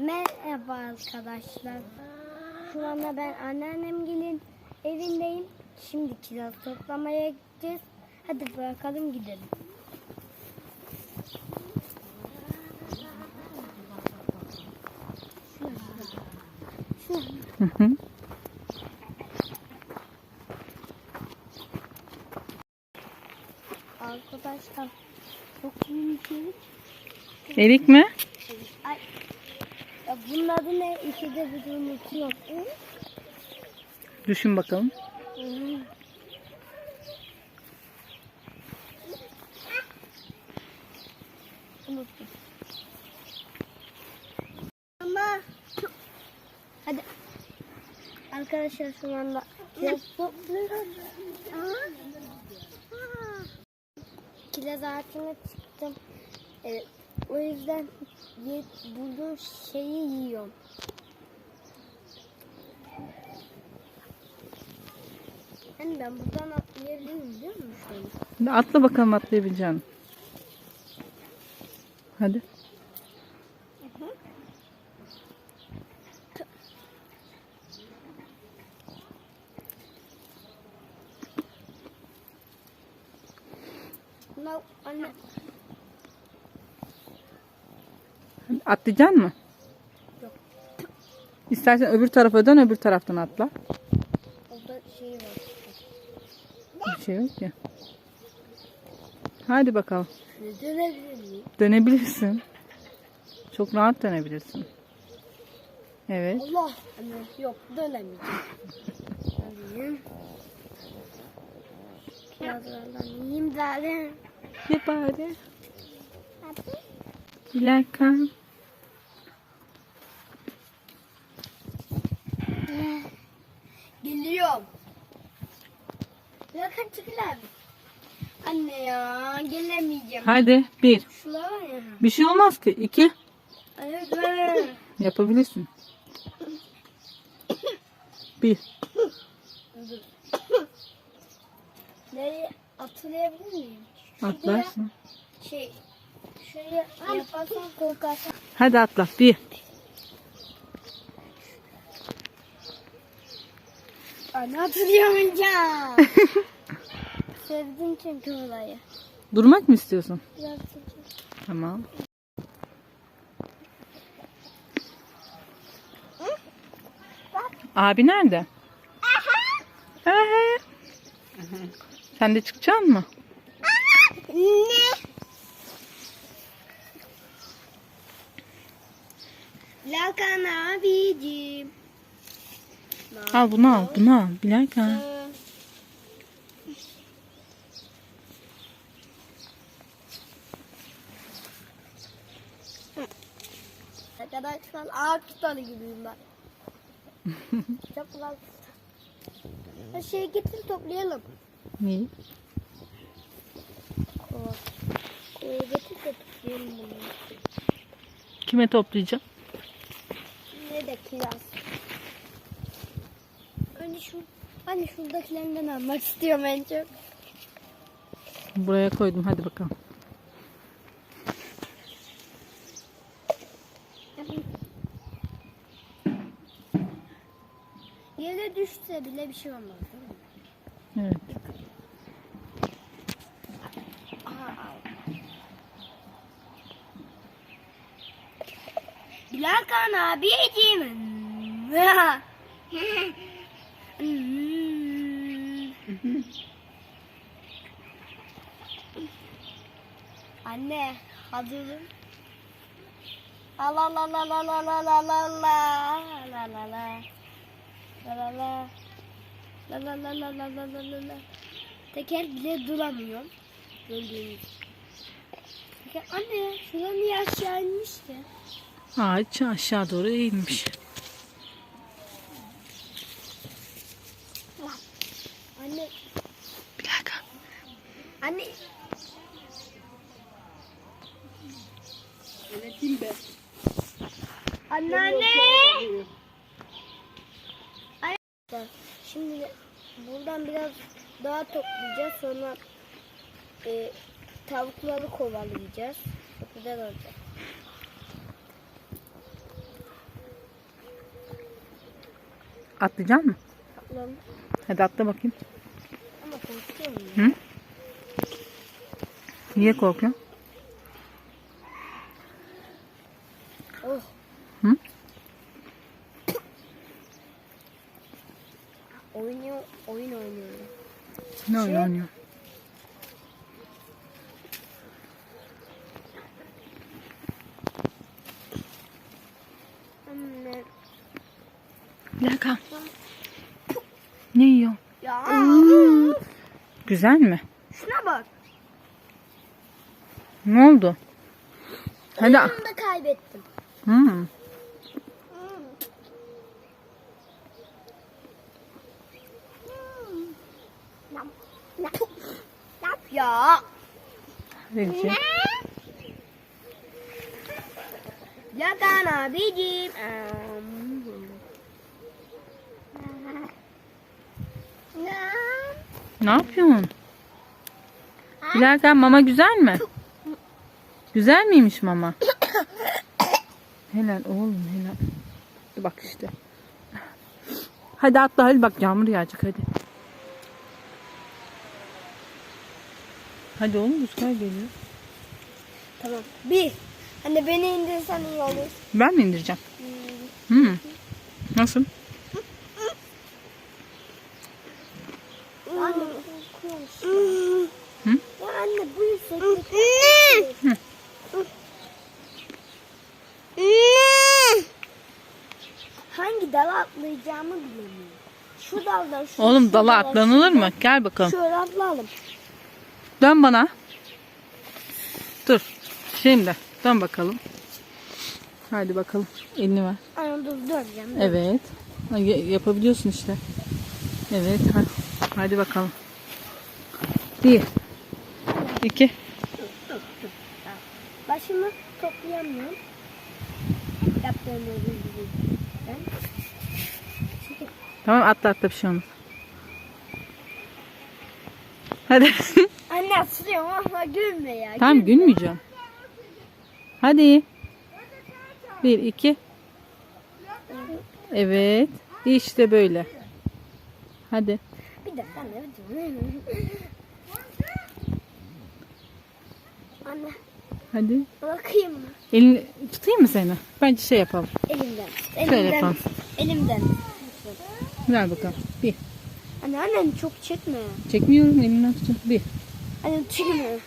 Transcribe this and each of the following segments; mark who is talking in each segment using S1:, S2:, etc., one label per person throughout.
S1: Merhaba arkadaşlar. Şu anda ben anneannem gelin evindeyim. Şimdi kiraz toplamaya gideceğiz. Hadi bırakalım gidelim.
S2: Hı.
S1: Arkadaşlar çok büyük erik.
S2: Erik mi?
S1: Ya bunun adı ne? İkide bir unutuyorum.
S2: Düşün bakalım.
S1: Unuttum. Ama hadi arkadaşlar şu anda. Kiraz ağacına çıktım. Evet, o yüzden ye, bulduğum şeyi yiyorum. Hani ben buradan atlayabilirim biliyor musun?
S2: Hadi atla bakalım atlayabileceğin. Hadi.
S1: No, anne.
S2: Atlayacaksın mı?
S1: Yok.
S2: İstersen öbür tarafa dön öbür taraftan atla.
S1: Orada şey var.
S2: Bir şey yok ya. Hadi bakalım.
S1: Ne dönebilir miyim?
S2: Dönebilirsin. Çok rahat dönebilirsin. Evet.
S1: Allah! Anne yok dönemeyeceğim. Kirazlardan yiyeyim bari.
S2: Ye bari.
S1: Hadi.
S2: Bilaka.
S1: Geliyorum. Yakın çıkılar. Anne ya gelemeyeceğim.
S2: Hadi bir.
S1: Var ya.
S2: Bir şey olmaz ki. İki.
S1: Evet.
S2: Yapabilirsin. Bir.
S1: Nereye atlayabilir miyim?
S2: Atlarsın.
S1: Şey, şöyle yaparsan korkarsan.
S2: Hadi atla. Bir.
S1: Anne hatırlayamayacağım. Sevdim çünkü olayı.
S2: Durmak mı istiyorsun?
S1: Biraz.
S2: Tamam. Abi nerede? Aha. Sen de çıkacaksın mı?
S1: Ne? Lakan abicim.
S2: Al bunu al. Bunu al.
S1: Ee, Arkadaşlar ağaç tutarı gibiyim ben. Çok güzel. Ha, Şey getir toplayalım.
S2: Neyi?
S1: Kova. Kova getir de toplayalım bunu.
S2: Kime toplayacağım?
S1: Ne de kiraz. Şu, hani şuradakilerinden almak istiyorum en çok.
S2: Buraya koydum. Hadi bakalım.
S1: Yere düşse bile bir şey olmaz değil mi?
S2: Evet.
S1: Bilal Kan Anne hazırım. La la la la la la la la la la la la la la la la La la la la la la la. Teker bile duramıyorum. Gördüğünüz. Teker, anne şuradan niye aşağı inmiş ki?
S2: Ağaç aşağı doğru eğilmiş.
S1: Anne,
S2: Bilal
S1: anne. Anneanne. Şimdi buradan biraz daha toplayacağız. Sonra e, tavukları kovalayacağız. Çok güzel olacak.
S2: Atlayacak mı?
S1: Atlayalım.
S2: Hadi atla bakayım.
S1: Ama korkuyor
S2: Hı? Niye korkuyorsun? Gel kal. Ne yiyor?
S1: Ya.
S2: Güzel mi?
S1: Şuna bak.
S2: Ne oldu? Hadi.
S1: Da kaybettim.
S2: Hmm.
S1: Ya.
S2: Renci.
S1: Yakan abicim.
S2: Ne yapıyorsun? Bilalken mama güzel mi? Güzel miymiş mama? helal oğlum helal. Bak işte. Hadi atla hadi bak yağmur yağacak hadi. Hadi oğlum rüzgar geliyor.
S1: Tamam. Bir. Anne beni indirsen iyi olur.
S2: Ben mi indireceğim? Hmm. Nasıl?
S1: Anne korkuyorsun.
S2: Hı?
S1: Ya anne bu yükseklik. Hangi dala atlayacağımı bilemiyorum. Şu daldan şu
S2: Oğlum
S1: şu
S2: dala atlanılır mı? Gel bakalım.
S1: Şöyle atlayalım.
S2: Dön bana. Dur. Şimdi dön bakalım. Hadi bakalım. Elini ver.
S1: Anne dur döneceğim.
S2: Evet. Yapabiliyorsun işte. Evet. Hadi, hadi bakalım. Bir. iki.
S1: Başımı toplayamıyorum. Yaptığım gibi.
S2: Tamam atla atla bir şey olmaz. Hadi.
S1: Anne asılıyorum ama gülme ya.
S2: tamam gülmeyeceğim. Hadi. Bir, iki. Evet. İşte böyle. Hadi.
S1: Bir ben de Anne
S2: Hadi.
S1: bakayım mı?
S2: Elini tutayım mı seni? Bence şey yapalım.
S1: Elimden.
S2: Şöyle
S1: Elimden.
S2: yapalım.
S1: Elimden.
S2: Ver bakalım. Bir.
S1: Anne annen çok çekme.
S2: Çekmiyorum elinden tutun. Bir.
S1: Anne çekme.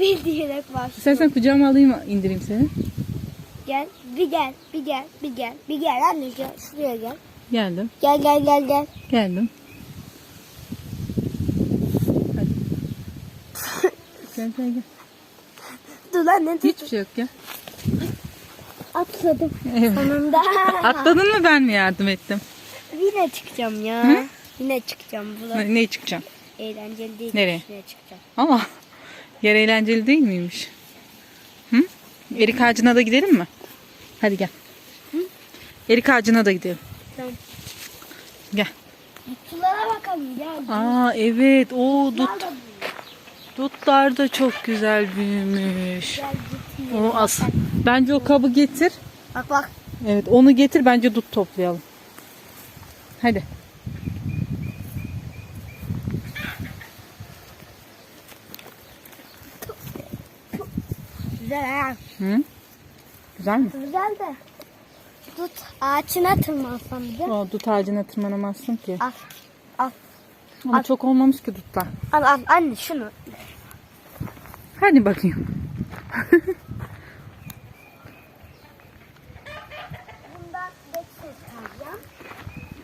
S1: bir diyerek başlıyor.
S2: İstersen kucağıma alayım indireyim seni.
S1: Gel. Bir gel. Bir gel. Bir gel. Bir gel anne gel. Şuraya gel.
S2: Geldim.
S1: Gel gel gel gel.
S2: Geldim. Hadi. gel gel gel.
S1: Dur anne tut.
S2: Hiçbir şey yok gel.
S1: Atladım.
S2: Evet.
S1: Sonunda.
S2: Atladın mı ben mi yardım ettim?
S1: Yine çıkacağım ya.
S2: Hı?
S1: Yine çıkacağım. Bu da
S2: Ne, neye çıkacağım?
S1: eğlenceli değil.
S2: Nereye?
S1: Şuraya çıkacağım.
S2: Ama yer eğlenceli değil miymiş? Hı? Erik ağacına da gidelim mi? Hadi gel. Erik ağacına da gidelim.
S1: Tamam.
S2: Gel.
S1: Mutlulara bakalım gel.
S2: Aa evet o dut, dutlar da çok güzel büyümüş. O as. Bence o kabı getir.
S1: Bak bak.
S2: Evet onu getir bence dut toplayalım. Hadi.
S1: Güzel ha.
S2: Hı? Güzel mi?
S1: Güzel de. Tut ağaçına tırmansam de.
S2: O dut ağacına tırmanamazsın ki.
S1: Al. Al.
S2: Ama
S1: Al.
S2: çok olmamış ki dutlar.
S1: Al al anne şunu.
S2: Hadi bakayım.
S1: Bundan.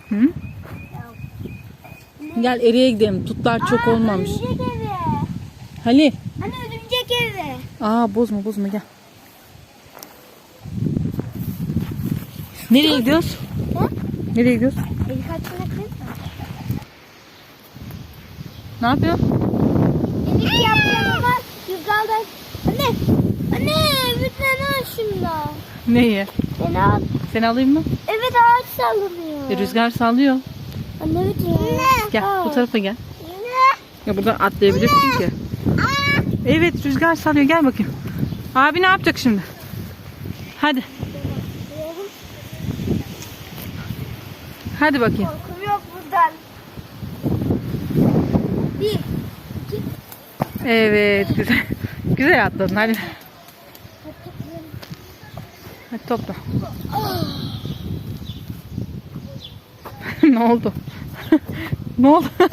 S2: Hı? Gel eriye gidelim. Dutlar çok olmamış.
S1: Örümcek evi.
S2: Halil.
S1: Anne örümcek evi.
S2: Aa bozma bozma gel. Nereye gidiyoruz?
S1: Hı?
S2: Nereye gidiyoruz?
S1: Eli kaçına kız.
S2: Ne yapıyorsun?
S1: Elik yapacağım ama rüzgarda. Anne. Anne lütfen al şunu.
S2: Neyi?
S1: Beni al.
S2: Seni alayım mı?
S1: Evet ağaç sallanıyor.
S2: E, rüzgar sallıyor.
S1: Anne lütfen.
S2: Gel bu tarafa gel. Ya buradan atlayabilirsin ki. Evet rüzgar sallıyor gel bakayım. Abi ne yapacak şimdi? Hadi. Hadi bakayım.
S1: Korkum yok buradan. Bir, iki,
S2: Evet güzel. Güzel atladın hadi. Hadi topla. ne oldu? ne oldu?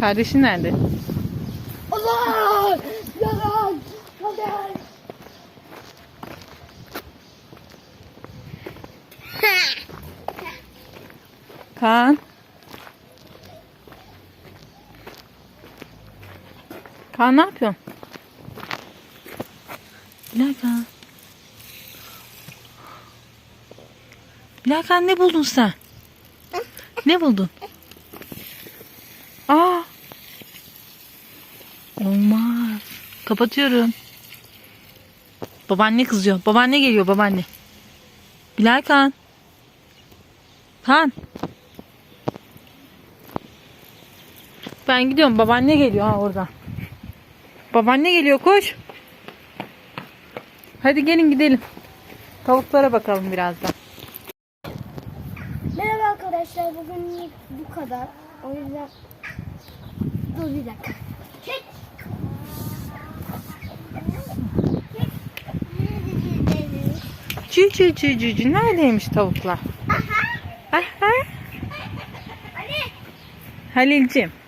S2: Kardeşin nerede?
S1: Allah! Yalan! Hadi!
S2: Kaan. Kaan ne yapıyorsun? Bilal Kaan. Bilal Kaan ne buldun sen? Ne buldun? Aa. Olmaz. Kapatıyorum. Babaanne kızıyor. Babaanne geliyor babaanne. Bilal Kaan. Kaan. Ben gidiyorum. Babaanne geliyor ha orada. Babaanne geliyor koş. Hadi gelin gidelim. Tavuklara bakalım birazdan.
S1: Merhaba arkadaşlar. Bugün bu kadar. O yüzden... Dur bir dakika. Çek.
S2: Cü cü cü cü cü. Neredeymiş tavuklar? Aha.
S1: Ali.
S2: Halil'cim.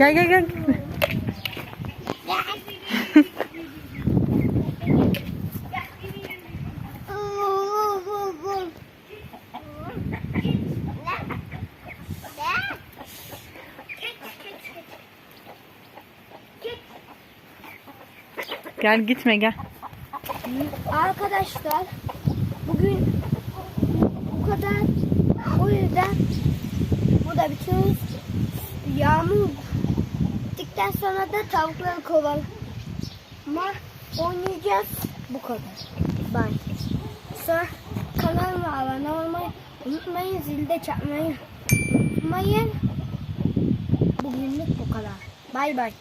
S2: Gel gel gel. Gel gitme gel.
S1: Arkadaşlar bugün bu kadar. O yüzden burada bütün yağmur bittikten sonra da tavukları kovalama oynayacağız. Bu kadar. Bye. Sonra kanalıma abone olmayı unutmayın. Zilde çakmayı unutmayın. Bugünlük bu kadar. Bay bay.